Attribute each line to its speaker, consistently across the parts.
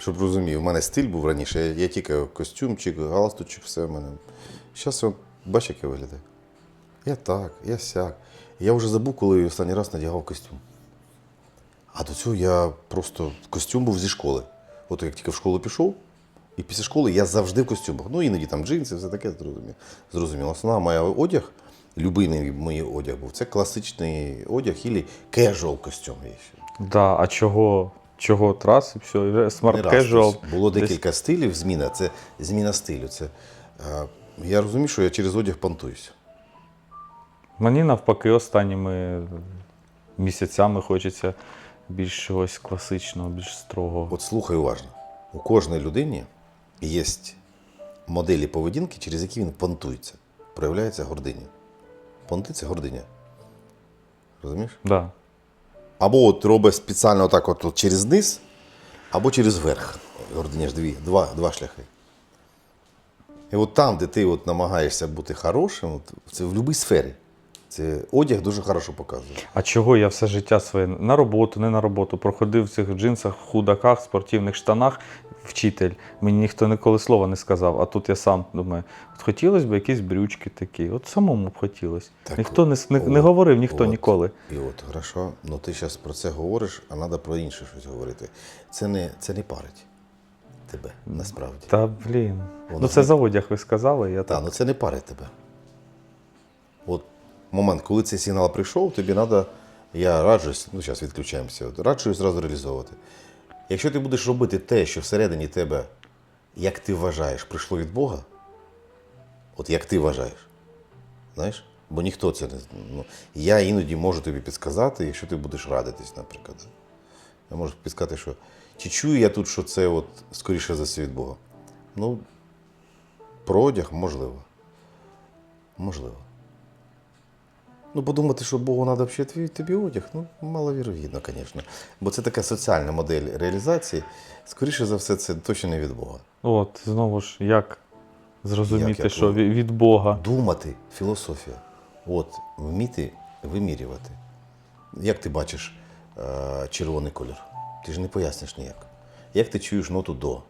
Speaker 1: Щоб розумів, у мене стиль був раніше, я, я тільки костюмчик, галстучок, все в мене. Зараз я бачу, як я виглядаю. Я так, я сяк. Я вже забув, коли останній раз надягав костюм. А до цього я просто костюм був зі школи. От як тільки в школу пішов, і після школи я завжди в костюмах. Ну, іноді там джинси, все таке зрозуміло. Зрозуміло. Основна моя одяг, любимий мій одяг був, це класичний одяг і casual костюм.
Speaker 2: Да, а чого? Чого і все, смарт.
Speaker 1: Тобто Було
Speaker 2: десь-
Speaker 1: декілька стилів, зміна. Це зміна стилю. Це, е, я розумію, що я через одяг понтуюся.
Speaker 2: Мені навпаки останніми місяцями хочеться більш чогось класичного, більш строгого.
Speaker 1: От слухай уважно. У кожної людині є моделі поведінки, через які він понтується. Проявляється гординя. Понти це гординя. Розумієш?
Speaker 2: Да.
Speaker 1: Або от робить спеціально отак от, через низ, або через верх. Гординя дві, два, два шляхи. І от там, де ти от намагаєшся бути хорошим, от, це в будь-якій сфері. Це одяг дуже хорошо показує.
Speaker 2: А чого я все життя своє на роботу, не на роботу, проходив в цих джинсах, худаках, спортивних штанах, вчитель. Мені ніхто ніколи слова не сказав. А тут я сам думаю, от хотілося б якісь брючки такі. От самому б хотілося.
Speaker 1: Так
Speaker 2: ніхто не, не, не говорив, ніхто
Speaker 1: от.
Speaker 2: ніколи.
Speaker 1: І от, хорошо, ну ти зараз про це говориш, а треба про інше щось говорити. Це не, це не парить тебе, насправді.
Speaker 2: Та блін.
Speaker 1: Воно
Speaker 2: ну це
Speaker 1: не-
Speaker 2: за одяг ви сказали. Я
Speaker 1: Та,
Speaker 2: так.
Speaker 1: ну це не парить тебе. Момент, коли цей сигнал прийшов, тобі треба, я раджусь, ну зараз відключаємося, от, раджусь зразу реалізовувати. Якщо ти будеш робити те, що всередині тебе, як ти вважаєш, прийшло від Бога, от як ти вважаєш, знаєш, бо ніхто це не ну, Я іноді можу тобі підсказати, якщо ти будеш радитись, наприклад. Я можу підсказати, що чи чую я тут, що це от скоріше за все від Бога. Ну, про одяг можливо. Можливо. Ну, подумати, що Богу треба взагалі тобі одяг, ну, маловірогідно, звісно. Бо це така соціальна модель реалізації. Скоріше за все, це точно не від Бога.
Speaker 2: От, знову ж, як зрозуміти,
Speaker 1: Як,
Speaker 2: що від Бога.
Speaker 1: Думати філософія. От, вміти вимірювати. Як ти бачиш е, червоний колір? Ти ж не поясниш ніяк. Як ти чуєш ноту до?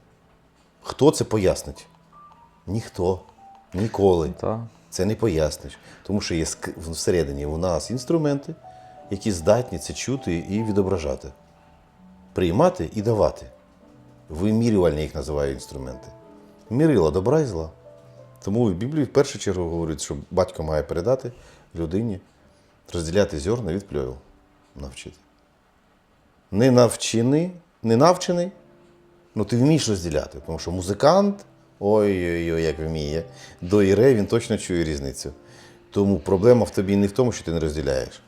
Speaker 1: Хто це пояснить? Ніхто. Ніколи.
Speaker 2: Та.
Speaker 1: Це не поясниш. Тому що є всередині у нас інструменти, які здатні це чути і відображати. Приймати і давати. Вимірювальні їх називають інструменти. Мірила добра і зла. Тому в Біблії в першу чергу говорить, що батько має передати людині розділяти зерна від пльовів. Навчити. Не навчений, не навчений, ну ти вмієш розділяти, тому що музикант, ой-ой-ой, як вміє, до і ре він точно чує різницю. Тому проблема в тобі не в тому, що ти не розділяєш,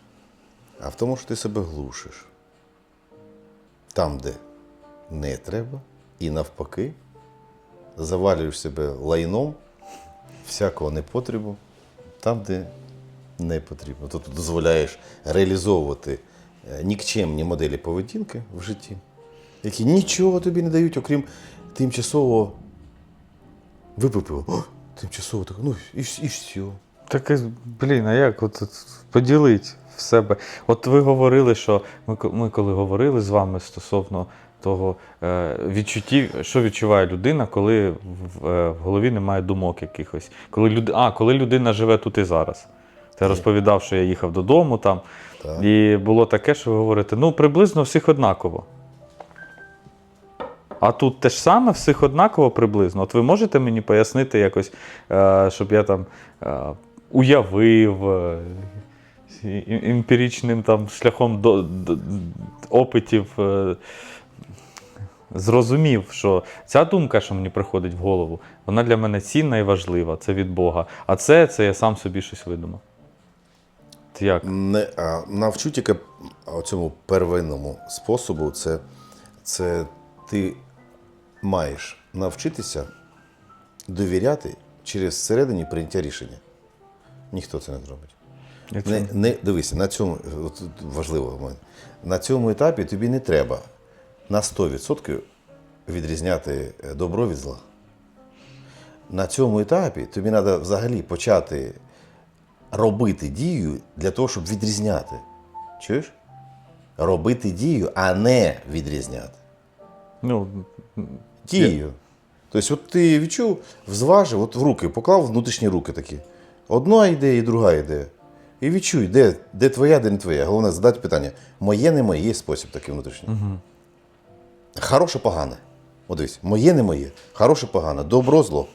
Speaker 1: а в тому, що ти себе глушиш. Там, де не треба, і навпаки, завалюєш себе лайном всякого непотребу, там, де не потрібно. Тобто дозволяєш реалізовувати е, нікчемні моделі поведінки в житті, які нічого тобі не дають, окрім тимчасового випив. О, тимчасово так, ну і, і все.
Speaker 2: Таке, блін, а як от, от поділить в себе? От ви говорили, що ми, ми коли говорили з вами стосовно того е, відчуттів, що відчуває людина, коли в, е, в голові немає думок якихось. Коли люд... А, коли людина живе тут і зараз. Ти розповідав, що я їхав додому там,
Speaker 1: Так.
Speaker 2: і було таке, що ви говорите, ну приблизно всіх однаково. А тут те ж саме, всіх однаково приблизно. От ви можете мені пояснити якось, е, щоб я там е, уявив е, емпіричним там шляхом до, до- опитів. Зрозумів, що ця думка, що мені приходить в голову, вона для мене цінна і важлива, це від Бога. А це, це я сам собі щось видумав. Ти як?
Speaker 1: Не, а, навчу тільки цьому первинному способу, це, це ти маєш навчитися довіряти через всередині прийняття рішення. Ніхто це не зробить. Не, не, дивися, на цьому от, важливо в мене. На цьому етапі тобі не треба на 100% відрізняти е, добро від зла. На цьому етапі тобі треба взагалі почати робити дію для того, щоб відрізняти. Чуєш? Робити дію, а не відрізняти.
Speaker 2: Ну,
Speaker 1: Дією. Тобто, от ти відчув, зважив, от в руки, поклав внутрішні руки такі. Одна ідея і друга ідея. І відчуй, де, де твоя, де не твоя. Головне задати питання: моє, не моє, є спосіб такий внутрішній. Угу. Хороше, погане. От дивись, моє, не моє, хороше, погане, добро, зло.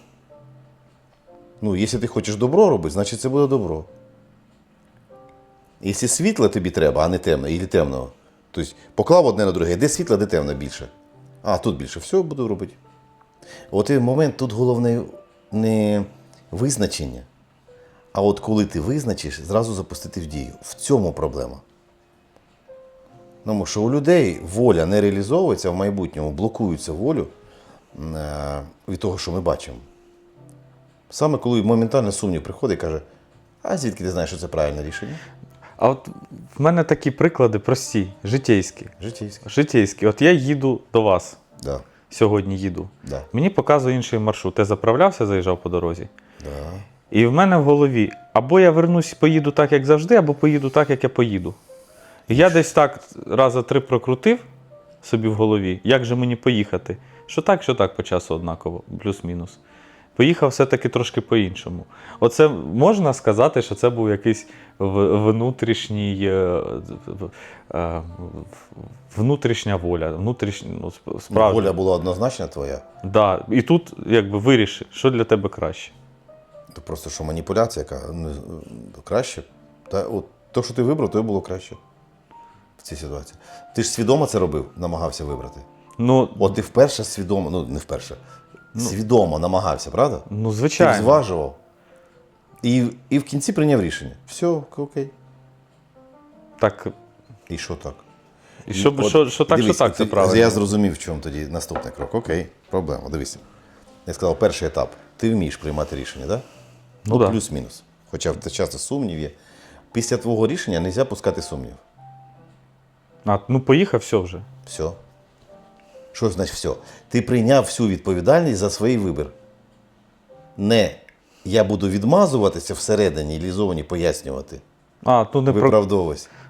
Speaker 1: Ну, якщо ти хочеш добро робити, значить це буде добро. Якщо світле тобі треба, а не темне, і темного, тобто поклав одне на друге, де світло, де темно більше. А, тут більше. Все буду робити. От і момент тут головне не визначення, а от коли ти визначиш, зразу запустити в дію. В цьому проблема. Тому що у людей воля не реалізовується в майбутньому, блокується волю е, від того, що ми бачимо. Саме коли моментально сумнів приходить і каже, а звідки ти знаєш, що це правильне рішення?
Speaker 2: А от в мене такі приклади прості, житейські.
Speaker 1: Житейське.
Speaker 2: Житейські. От я їду до вас.
Speaker 1: Да,
Speaker 2: Сьогодні їду.
Speaker 1: да,
Speaker 2: Мені показує інший маршрут. Я заправлявся, заїжджав по дорозі.
Speaker 1: да.
Speaker 2: І в мене в голові або я вернусь, поїду так, як завжди, або поїду так, як я поїду. І я десь так раза три прокрутив собі в голові, як же мені поїхати. Що так, що так по часу однаково, плюс-мінус. Поїхав все-таки трошки по-іншому. Оце можна сказати, що це був якийсь внутрішній, е, е, внутрішня воля, внутрішня, ну, сп- справжня.
Speaker 1: Воля була однозначна твоя.
Speaker 2: Да. І тут якби виріши, що для тебе краще.
Speaker 1: То просто що маніпуляція, яка ну, краще. Та, от, то, що ти вибрав, то і було краще в цій ситуації. Ти ж свідомо це робив, намагався вибрати.
Speaker 2: Ну,
Speaker 1: От ти вперше свідомо, ну не вперше, свідомо намагався, правда?
Speaker 2: ну
Speaker 1: Ти
Speaker 2: звичайно.
Speaker 1: зважував. І, і в кінці прийняв рішення. Все, окей.
Speaker 2: Так,
Speaker 1: І що так?
Speaker 2: і що,
Speaker 1: От,
Speaker 2: що, що так,
Speaker 1: дивись,
Speaker 2: що так, це правильно.
Speaker 1: Я зрозумів, в чому тоді наступний крок. Окей, проблема. Дивися. Я сказав, перший етап. Ти вмієш приймати рішення, так? Да?
Speaker 2: Ну, да.
Speaker 1: Плюс-мінус. Хоча часто сумнів є. Після твого рішення не можна пускати сумнів.
Speaker 2: А, ну поїхав, все вже.
Speaker 1: Все. Що значить все? Ти прийняв всю відповідальність за свій вибір. Не я буду відмазуватися всередині і лізовані пояснювати,
Speaker 2: А, ну не про.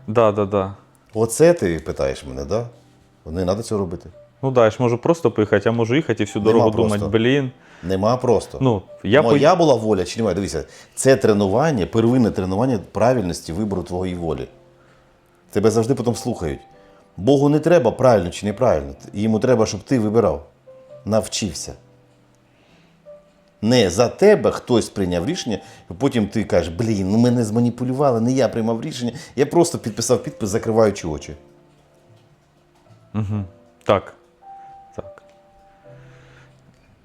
Speaker 2: Да, да, да.
Speaker 1: Оце ти питаєш мене, так? Да? Не треба цього робити.
Speaker 2: Ну да, я ж можу просто поїхати, я можу їхати і всю
Speaker 1: Нема
Speaker 2: дорогу
Speaker 1: просто.
Speaker 2: думати, блін.
Speaker 1: Нема просто.
Speaker 2: Ну, я
Speaker 1: Моя була воля чи немає? Дивися, це тренування, первинне тренування правильності вибору твоєї волі. Тебе завжди потім слухають. Богу не треба правильно чи неправильно. Йому треба, щоб ти вибирав. Навчився. Не за тебе хтось прийняв рішення, і потім ти кажеш, блін, ну мене зманіпулювали, не я приймав рішення, я просто підписав підпис, закриваючи очі.
Speaker 2: Так. Так.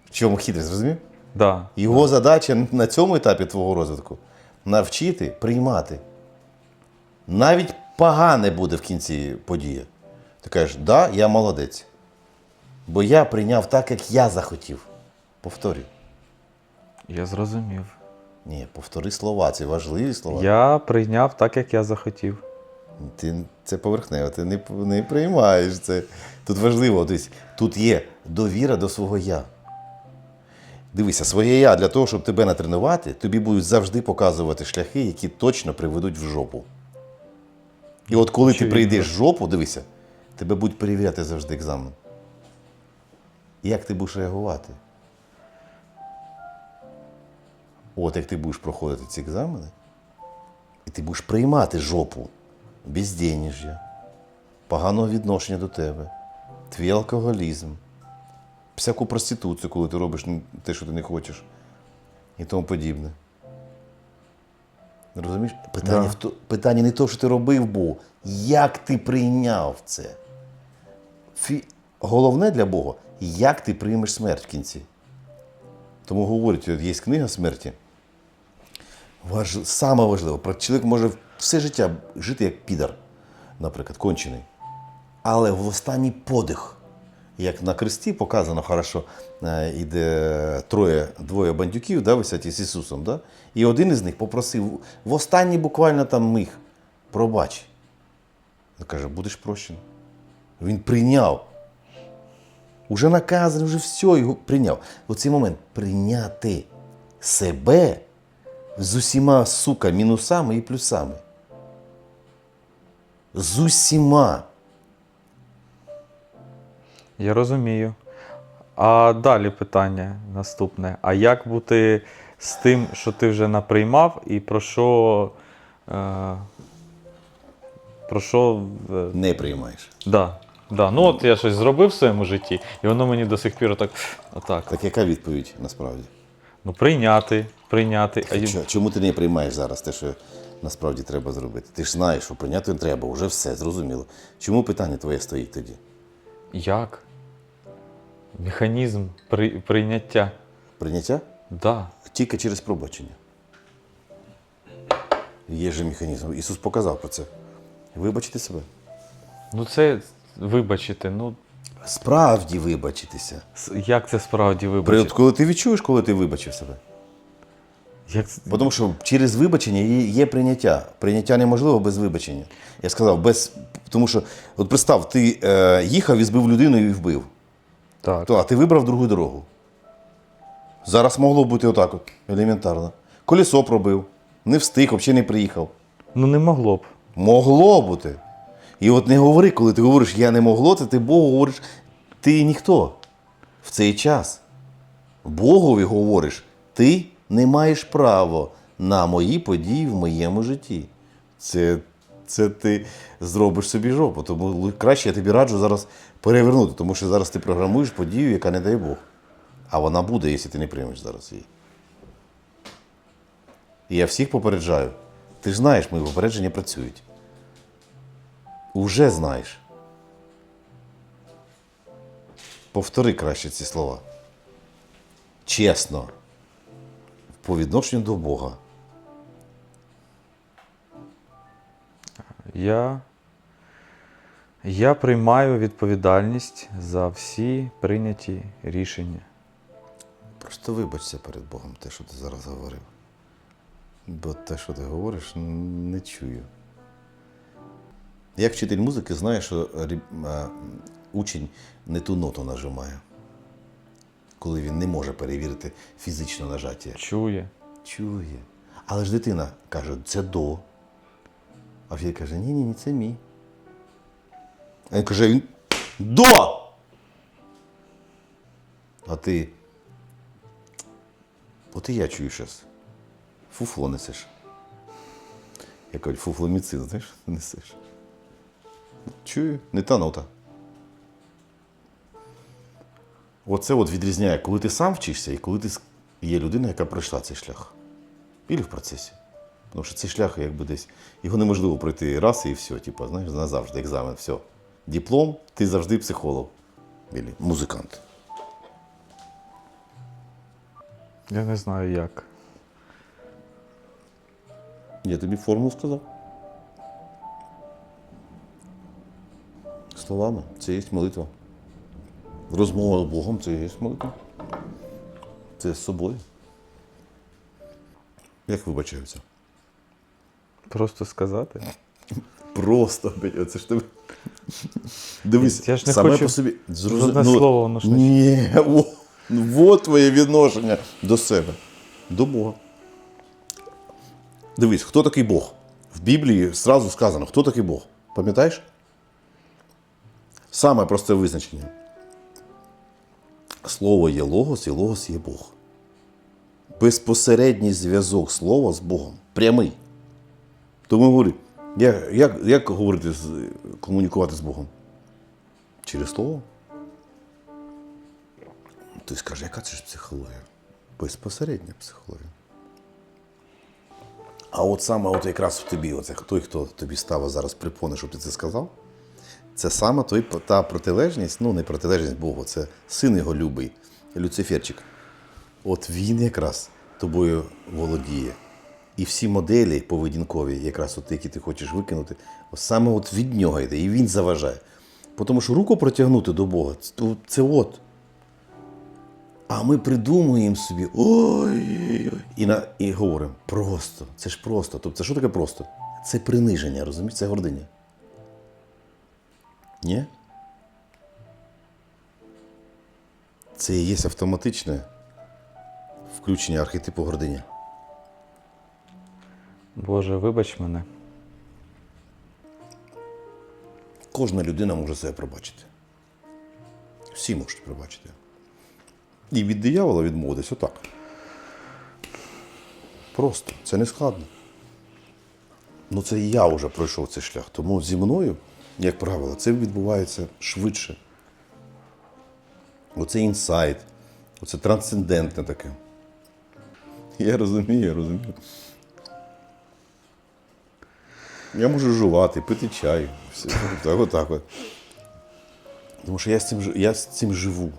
Speaker 1: В чому хитрість, розумів?
Speaker 2: Да.
Speaker 1: Його задача на цьому етапі твого розвитку навчити приймати. Навіть погане буде в кінці подія. Ти кажеш, да, я молодець. Бо я прийняв так, як я захотів. Повторюй.
Speaker 2: Я зрозумів.
Speaker 1: Ні, повтори слова, це важливі слова.
Speaker 2: Я прийняв так, як я захотів.
Speaker 1: Ти це поверхнево, ти не, не приймаєш це. Тут важливо, дивись, тут є довіра до свого я. Дивися, своє я для того, щоб тебе натренувати, тобі будуть завжди показувати шляхи, які точно приведуть в жопу. І от коли ти прийдеш в жопу, дивися, тебе будуть перевіряти завжди екзамен. Як ти будеш реагувати? От як ти будеш проходити ці екзамени, і ти будеш приймати жопу, безденежжя, поганого відношення до тебе, твій алкоголізм, всяку проституцію, коли ти робиш те, що ти не хочеш, і тому подібне. Розумієш? Питання,
Speaker 2: Да.
Speaker 1: в то, питання не то, що ти робив, бо як ти прийняв це. Головне для Бога, як ти приймеш смерть в кінці. Тому говорять, от є книга смерті. Важ... Саме важливе, чоловік може все життя жити як підар, наприклад, кончений. Але в останній подих, як на кресті показано хорошо, е, іде троє, двоє бандюків, да, висять із Ісусом. Да? І один із них попросив в останній буквально там миг, пробач. Він каже, будеш прощений. Він прийняв. Уже наказаний, вже все, його прийняв. У цей момент прийняти себе з усіма, сука, мінусами і плюсами. З усіма.
Speaker 2: Я розумію. А далі питання наступне. А як бути з тим, що ти вже наприймав, і про що. Е, про що. е,
Speaker 1: Не приймаєш.
Speaker 2: да, да. Ну от я щось зробив в своєму житті, і воно мені до сих пір отак. отак.
Speaker 1: Так яка відповідь насправді?
Speaker 2: Ну, прийняти, прийняти. А
Speaker 1: Чо- Чому ти не приймаєш зараз те, що насправді треба зробити? Ти ж знаєш, що прийняти не треба, вже все зрозуміло. Чому питання твоє стоїть тоді?
Speaker 2: Як? Механізм при, прийняття.
Speaker 1: Прийняття?
Speaker 2: Да.
Speaker 1: Тільки через пробачення. Є же механізм. Ісус показав про це. Вибачити себе.
Speaker 2: Ну це вибачити. Ну,
Speaker 1: Справді вибачитися.
Speaker 2: як це справді
Speaker 1: При,
Speaker 2: вибачити?
Speaker 1: от коли ти відчуєш, коли ти вибачив себе.
Speaker 2: Як...
Speaker 1: Тому що через вибачення є прийняття. Прийняття неможливо без вибачення. Я сказав, без. Тому що, от представ, ти е, їхав і збив людину і вбив.
Speaker 2: Так.
Speaker 1: То, а ти вибрав другу дорогу. Зараз могло бути отак от, елементарно. Колесо пробив, не встиг, взагалі не приїхав.
Speaker 2: Ну не могло б.
Speaker 1: Могло бути. І от не говори, коли ти говориш я не могло, це ти Богу говориш, ти ніхто в цей час. Богові говориш, ти не маєш права на мої події в моєму житті. Це, це ти зробиш собі жопу. Тому краще я тобі раджу зараз перевернути, тому що зараз ти програмуєш подію, яка не дай Бог. А вона буде, якщо ти не приймеш зараз її. І я всіх попереджаю. Ти ж знаєш, мої попередження працюють. Уже знаєш. Повтори краще ці слова. Чесно. По відношенню до Бога.
Speaker 2: Я, я приймаю відповідальність за всі прийняті рішення.
Speaker 1: Просто вибачся перед Богом те, що ти зараз говорив. Бо те, що ти говориш, не чую. Як вчитель музики знає, що учень не ту ноту нажимає, коли він не може перевірити фізичне нажаття.
Speaker 2: Чує.
Speaker 1: Чує. Але ж дитина каже, це до. А вчитель каже, ні, ні, ні, це мій. А він каже, він до. А ти. От і я чую щас. Фуфло несеш. Я кажу, фуфломіцин, знаєш, несеш. Чую, не та нота. Оце от відрізняє, коли ти сам вчишся і коли ти є людина, яка пройшла цей шлях. Ілі в процесі. Тому що цей шлях, якби десь, його неможливо пройти раз і все, типу, знаєш, назавжди екзамен, все. Диплом, ти завжди психолог. Ілі музикант.
Speaker 2: Я не знаю як.
Speaker 1: Я тобі формулу сказав. Словами, це є молитва. Розмова з Богом це є молитва. Це з собою. Як вибачаються?
Speaker 2: Просто сказати.
Speaker 1: Просто, блядь, оце ж тебе. Дивись,
Speaker 2: Я ж не
Speaker 1: саме
Speaker 2: хочу
Speaker 1: по собі. Зрозу...
Speaker 2: жодне слово, воно ж не-
Speaker 1: Ні, о, ну, от твоє відношення до себе, до Бога. Дивись, хто такий Бог? В Біблії зразу сказано, хто такий Бог. Пам'ятаєш? Саме просте визначення. Слово є логос, і логос є Бог. Безпосередній зв'язок слова з Богом. Прямий. Тому говорю, як, як, як говорити, комунікувати з Богом? Через слово? Ти скажеш, яка це ж психологія? Безпосередня психологія. А от саме от якраз в тобі, оце той, хто тобі ставив зараз припони, щоб ти це сказав, це саме той, та протилежність, ну не протилежність Богу, це син його любий, Люциферчик. От він якраз тобою володіє. І всі моделі поведінкові, якраз от які ти хочеш викинути, саме от від нього йде, і він заважає. Тому що руку протягнути до Бога це, от. А ми придумуємо собі ой-ой-ой. І, на, і говоримо просто. Це ж просто. Тобто, що таке просто? Це приниження, розумієш? Це гординя. Ні? Це і є автоматичне включення архетипу гордині.
Speaker 2: Боже, вибач мене.
Speaker 1: Кожна людина може себе пробачити. Всі можуть пробачити. І від диявола відмовитись отак. Просто. Це не складно. Ну, це я вже пройшов цей шлях. Тому зі мною, як правило, це відбувається швидше. Оце інсайт, оце трансцендентне таке. Я розумію, я розумію. Я можу жувати, пити чай. Все, так, отак от. Тому що я з цим, я з цим живу.